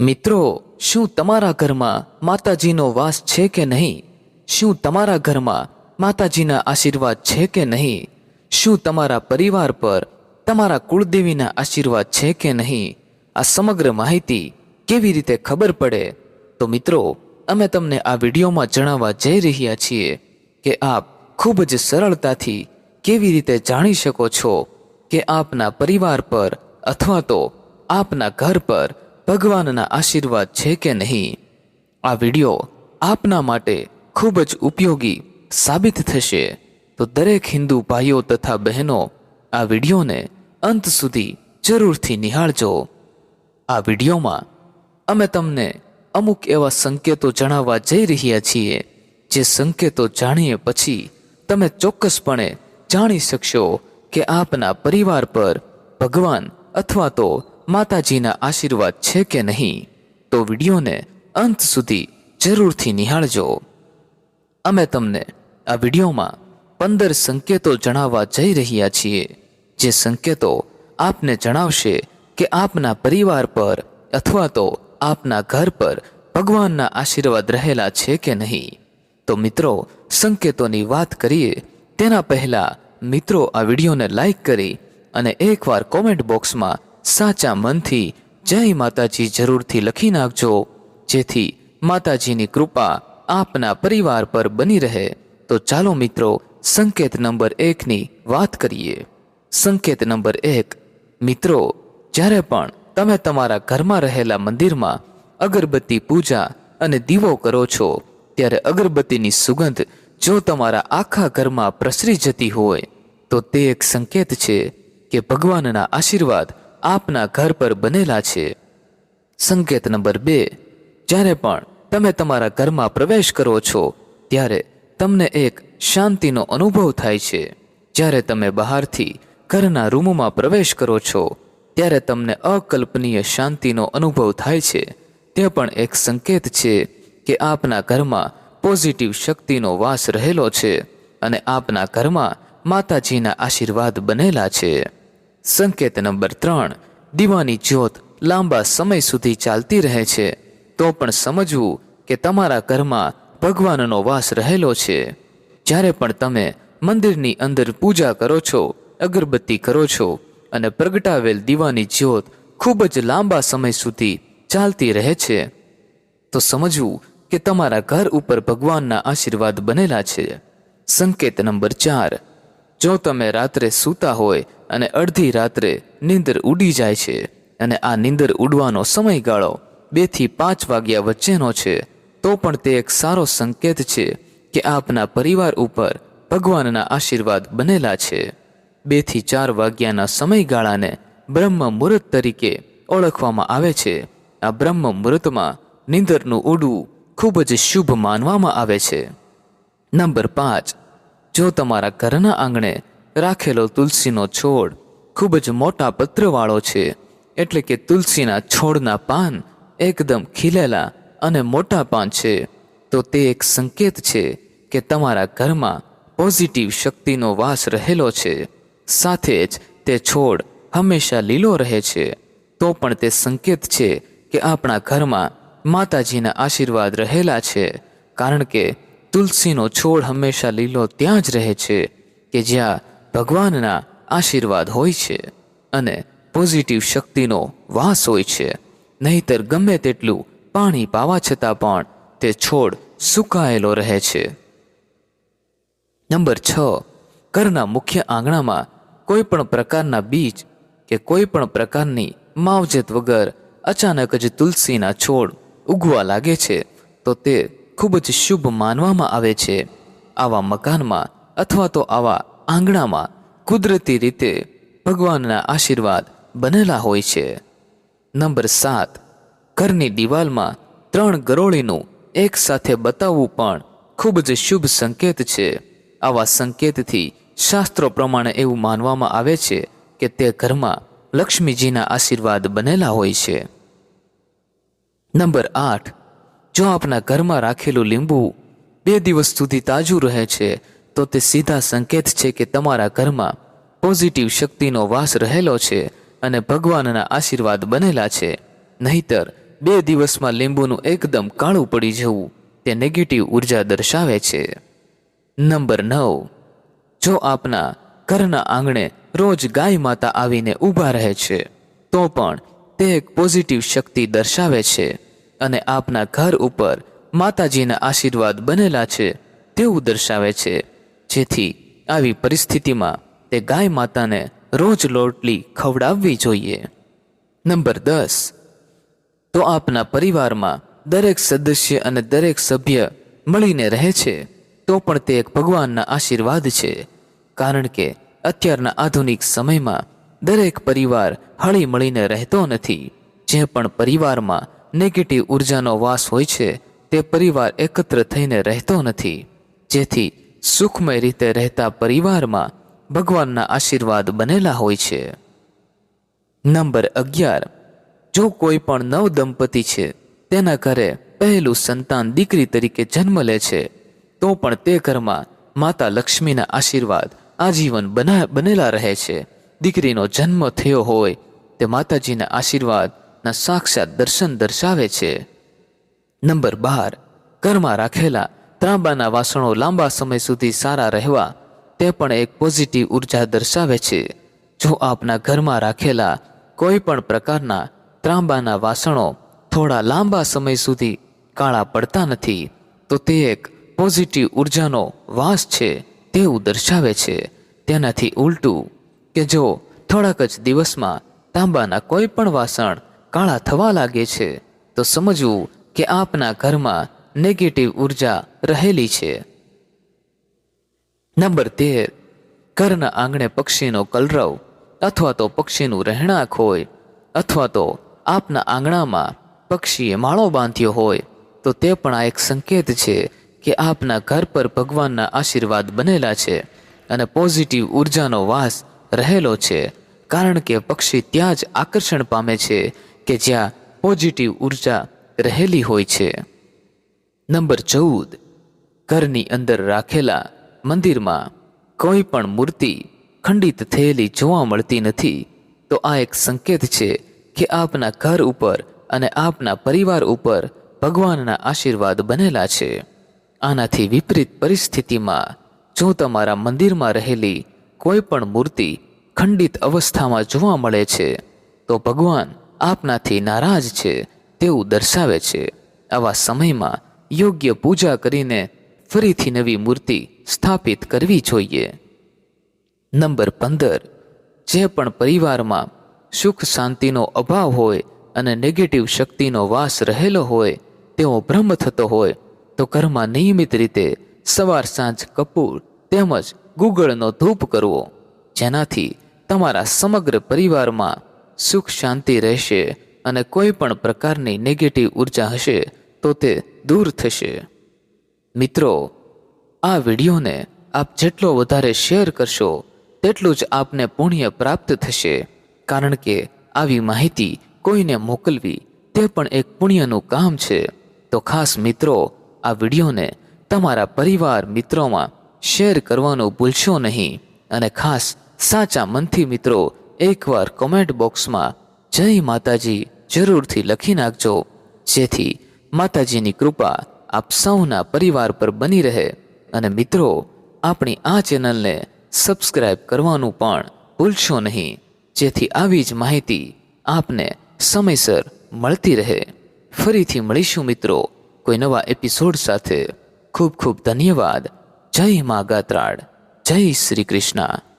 મિત્રો, શું તમારા ઘરમાં માતાજીનો વાસ છે કે નહીં? શું તમારા ઘરમાં માતાજીના આશીર્વાદ છે કે નહીં? શું તમારા પરિવાર પર તમારા કુળદેવીના આશીર્વાદ છે કે નહીં? આ સમગ્ર માહિતી કેવી રીતે ખબર પડે? તો મિત્રો, અમે તમને આ વિડીયોમાં જણાવવા જઈ રહ્યા છીએ કે આપ ખૂબ જ સરળતાથી કેવી રીતે જાણી શકો છો કે આપના પરિવાર પર અથવા તો આપના ઘર પર ભગવાનના આશીર્વાદ છે કે નહીં? આ વીડિયો આપના માટે ખૂબ જ ઉપયોગી સાબિત થશે. તો દરેક હિન્દુ ભાઈઓ તથા બહેનો આ વિડીયોને અંત સુધી જરૂરથી નિહાળજો. આ વિડીયોમાં અમે તમને અમુક એવા સંકેતો જણાવવા જઈ રહ્યા છીએ, જે સંકેતો જાણીએ પછી તમે ચોક્કસપણે જાણી શકશો કે આપના પરિવાર પર ભગવાન અથવા તો માતાજીના આશીર્વાદ છે કે નહીં, તો વિડીયોને અંત સુધી જરૂરથી નિહાળજો. અમે તમને આ વિડીયોમાં પંદર સંકેતો જણાવવા જઈ રહ્યા છીએ, જે સંકેતો આપને જણાવશે કે આપના પરિવાર પર અથવા તો આપના ઘર પર ભગવાનના આશીર્વાદ રહેલા છે કે નહીં. તો મિત્રો, સંકેતોની વાત કરીએ, તેના પહેલા મિત્રો આ વિડીયોને લાઈક કરી અને એકવાર કોમેન્ટ બોક્સમાં સાચા મનથી જય માતાજી જરૂરથી લખી નાખજો, જેથી માતાજીની કૃપા આપના પરિવાર પર બની રહે. તો ચાલો મિત્રો, સંકેત નંબર એકની વાત કરીએ. સંકેત નંબર એક, મિત્રો, જ્યારે પણ તમે તમારા ઘરમાં રહેલા મંદિરમાં અગરબત્તી પૂજા અને દીવો કરો છો, ત્યારે અગરબત્તીની સુગંધ જો તમારા આખા ઘરમાં પ્રસરી જતી હોય, તો તે એક સંકેત છે કે ભગવાનના આશીર્વાદ આપના ઘર પર બનેલા છે. સંકેત નંબર બે, જ્યારે પણ તમે તમારા ઘરમાં પ્રવેશ કરો છો, ત્યારે તમને એક શાંતિનો અનુભવ થાય છે. જ્યારે તમે બહારથી ઘરના રૂમમાં પ્રવેશ કરો છો, ત્યારે તમને અકલ્પનીય શાંતિનો અનુભવ થાય છે. તે પણ એક સંકેત છે કે આપના ઘરમાં પોઝિટિવ શક્તિનો વાસ રહેલો છે અને આપના ઘરમાં માતાજીના આશીર્વાદ બનેલા છે. સંકેત નંબર ત્રણ, દીવાની જ્યોત લાંબા સમય સુધી ચાલતી રહે છે. તો પણ સમજવું કે તમારા ઘરમાં ભગવાનનો વાસ રહેલો છે. જ્યારે પણ તમે મંદિરની અંદર પૂજા કરો છો, અગરબત્તી કરો છો અને પ્રગટાવેલ દીવાની જ્યોત ખૂબ જ લાંબા સમય સુધી ચાલતી રહે છે, તો સમજવું કે તમારા ઘર ઉપર ભગવાનના આશીર્વાદ બનેલા છે. સંકેત નંબર ચાર જો તમે રાત્રે સૂતા હોય અને અડધી રાત્રે નીંદર ઉડી જાય છે અને આ નીંદર ઉડવાનો સમયગાળો બેથી પાંચ વાગ્યા વચ્ચેનો છે, તો પણ તે એક સારો સંકેત છે કે આપના પરિવાર ઉપર ભગવાનના આશીર્વાદ બનેલા છે. બેથી ચાર વાગ્યાના સમયગાળાને બ્રહ્મ મુહૂર્ત તરીકે ઓળખવામાં આવે છે. આ બ્રહ્મ મુહૂર્તમાં નીંદરનું ઉડવું ખૂબ જ શુભ માનવામાં આવે છે. નંબર પાંચ. જો તમારા ઘરના આંગણે રાખેલો તુલસીનો છોડ ખૂબ જ મોટા પત્રવાળો છે, એટલે કે તુલસીના છોડના પાન એકદમ ખીલેલા અને મોટા પાન છે, તો તે એક સંકેત છે કે તમારા ઘરમાં પોઝિટિવ શક્તિનો વાસ રહેલો છે. સાથે જ તે છોડ હંમેશા લીલો રહે છે. તો પણ તે સંકેત છે કે આપણા ઘરમાં માતાજીના આશીર્વાદ રહેલા છે, કારણ કે તુલસીનો છોડ હંમેશા લીલો ત્યાં જ રહે છે કે જ્યાં ભગવાનના આશીર્વાદ હોય છે અને પોઝિટિવ શક્તિનો વાસ હોય છે. નહીતર ગમે તેટલું પાણી પાવા છતાં પણ તે છોડ સુકાયેલો રહે છે. નંબર છ. ઘરના મુખ્ય આંગણામાં કોઈ પણ પ્રકારના બીજ કે કોઈ પણ પ્રકારની માવજત વગર અચાનક જ તુલસીના છોડ ઉગવા લાગે છે, તો તે ખૂબ જ શુભ માનવામાં આવે છે. આવા મકાનમાં અથવા તો આવા આંગણામાં કુદરતી રીતે ભગવાનના આશીર્વાદ બનેલા હોય છે. નંબર સાત, ઘરની દિવાલમાં ત્રણ ગરોળીનું એક સાથે બતાવવું પણ ખૂબ જ શુભ સંકેત છે. આવા સંકેતથી શાસ્ત્રો પ્રમાણે એવું માનવામાં આવે છે કે તે ઘરમાં લક્ષ્મીજીના આશીર્વાદ બનેલા હોય છે. નંબર આઠ જો આપના ઘરમાં રાખેલું લીંબુ બે દિવસ સુધી તાજું રહે છે, તો તે સીધા સંકેત છે કે તમારા ઘરમાં પોઝિટિવ શક્તિનો વાસ રહેલો છે અને ભગવાનના આશીર્વાદ બનેલા છે. નહીતર, બે દિવસમાં લીંબુનું એકદમ કાળું પડી જવું તે નેગેટિવ ઊર્જા દર્શાવે છે. નંબર નવ. જો આપના ઘરના આંગણે રોજ ગાય માતા આવીને ઊભા રહે છે, તો પણ તે એક પોઝિટિવ શક્તિ દર્શાવે છે. અને આપના ઘર ઉપર માતાજીના આશીર્વાદ બનેલા છે, તેવું દર્શાવે છે. જેથી આવી પરિસ્થિતિમાં તે ગાય માતાને રોજ લોટલી ખવડાવવી જોઈએ. નંબર દસ. તો આપના પરિવારમાં દરેક સદસ્ય અને દરેક સભ્ય મળીને રહે છે, તો પણ તે એક ભગવાનના આશીર્વાદ છે. કારણ કે અત્યારના આધુનિક સમયમાં દરેક પરિવાર હળી મળીને રહેતો નથી. જે પણ પરિવારમાં નેગેટિવ ઉર્જાનો વાસ હોય છે, તે પરિવાર એકત્ર થઈને રહેતો નથી. જેથી સુખમય રીતે રહેતા પરિવારમાં ભગવાનના આશીર્વાદ બનેલા હોય છે. નંબર અગિયાર. જો કોઈ પણ નવ દંપતી છે, તેના ઘરે પહેલું સંતાન દીકરી તરીકે જન્મ લે છે, તો પણ તે ઘરમાં માતા લક્ષ્મીના આશીર્વાદ આજીવન બના, બનેલા રહે છે. દીકરીનો જન્મ થયો હોય, તે માતાજીના આશીર્વાદના સાક્ષાત દર્શન દર્શાવે છે. નંબર બાર, ઘરમાં રાખેલા ત્રાંબાના વાસણો લાંબા સમય સુધી સારા રહેવા, તે પણ એક પોઝિટિવ ઊર્જા દર્શાવે છે. જો આપના ઘરમાં રાખેલા કોઈ પણ પ્રકારના ત્રાંબાના વાસણો થોડા લાંબા સમય સુધી કાળા પડતા નથી, તો તે એક પોઝિટિવ ઉર્જાનો વાસ છે તેવું દર્શાવે છે. તેનાથી ઉલટું કે જો થોડાક જ દિવસમાં તાંબાના કોઈ પણ વાસણ કાળા થવા લાગે છે, તો સમજવું કે આપના ઘરમાં નેગેટિવ ઊર્જા રહેલી છે. નંબર તેર, ઘરના આંગણે પક્ષીનો કલરવ અથવા તો પક્ષીનું રહેણાંક હોય અથવા તો આપના આંગણામાં પક્ષીએ માળો બાંધ્યો હોય, તો તે પણ આ એક સંકેત છે કે આપના ઘર પર ભગવાનના આશીર્વાદ બનેલા છે અને પોઝિટિવ ઉર્જાનો વાસ રહેલો છે, કારણ કે પક્ષી ત્યાં જ આકર્ષણ પામે છે કે જ્યાં પોઝિટિવ ઊર્જા રહેલી હોય છે. નંબર ચૌદ, ઘરની અંદર રાખેલા મંદિરમાં કોઈ પણ મૂર્તિ ખંડિત થયેલી જોવા મળતી નથી, તો આ એક સંકેત છે કે આપના ઘર ઉપર અને આપના પરિવાર ઉપર ભગવાનના આશીર્વાદ બનેલા છે. આનાથી વિપરીત પરિસ્થિતિમાં, જો તમારા મંદિરમાં રહેલી કોઈ પણ મૂર્તિ ખંડિત અવસ્થામાં જોવા મળે છે, તો ભગવાન આપનાથી નારાજ છે તેવું દર્શાવે છે. આવા સમયમાં યોગ્ય પૂજા કરીને ફરીથી નવી મૂર્તિ સ્થાપિત કરવી જોઈએ. નંબર પંદર. જે પણ પરિવારમાં સુખ શાંતિનો અભાવ હોય અને નેગેટિવ શક્તિનો વાસ રહેલો હોય તેવો ભ્રમ થતો હોય, તો ઘરમાં નિયમિત રીતે સવાર સાંજ કપૂર તેમજ ગુગળનો ધૂપ કરવો. જેનાથી તમારા સમગ્ર પરિવારમાં સુખ શાંતિ રહેશે અને કોઈ પણ પ્રકારની નેગેટિવ ઊર્જા હશે તો તે દૂર થશે. મિત્રો, આ વિડીયોને આપ જેટલો વધારે શેર કરશો, તેટલું જ આપને પુણ્ય પ્રાપ્ત થશે. કારણ કે આવી માહિતી કોઈને મોકલવી તે પણ એક પુણ્યનું કામ છે. તો ખાસ મિત્રો, આ વિડીયોને તમારા પરિવાર મિત્રોમાં શેર કરવાનું ભૂલશો નહીં. અને ખાસ સાચા મનથી મિત્રો એકવાર કોમેન્ટ બોક્સમાં જય માતાજી જરૂરથી લખી નાખજો. જેથી માતાજીની કૃપા આપ સૌના પરિવાર પર બની રહે. અને મિત્રો, આપણી આ ચેનલને સબસ્ક્રાઇબ કરવાનું પણ ભૂલશો નહીં. જેથી આવી જ માહિતી આપને સમયસર મળતી રહે. ફરીથી મળીશું મિત્રો, કોઈ નવા એપિસોડ સાથે. ખૂબ ખૂબ ધન્યવાદ. જય મા ગાત્રાડ જય શ્રી કૃષ્ણ.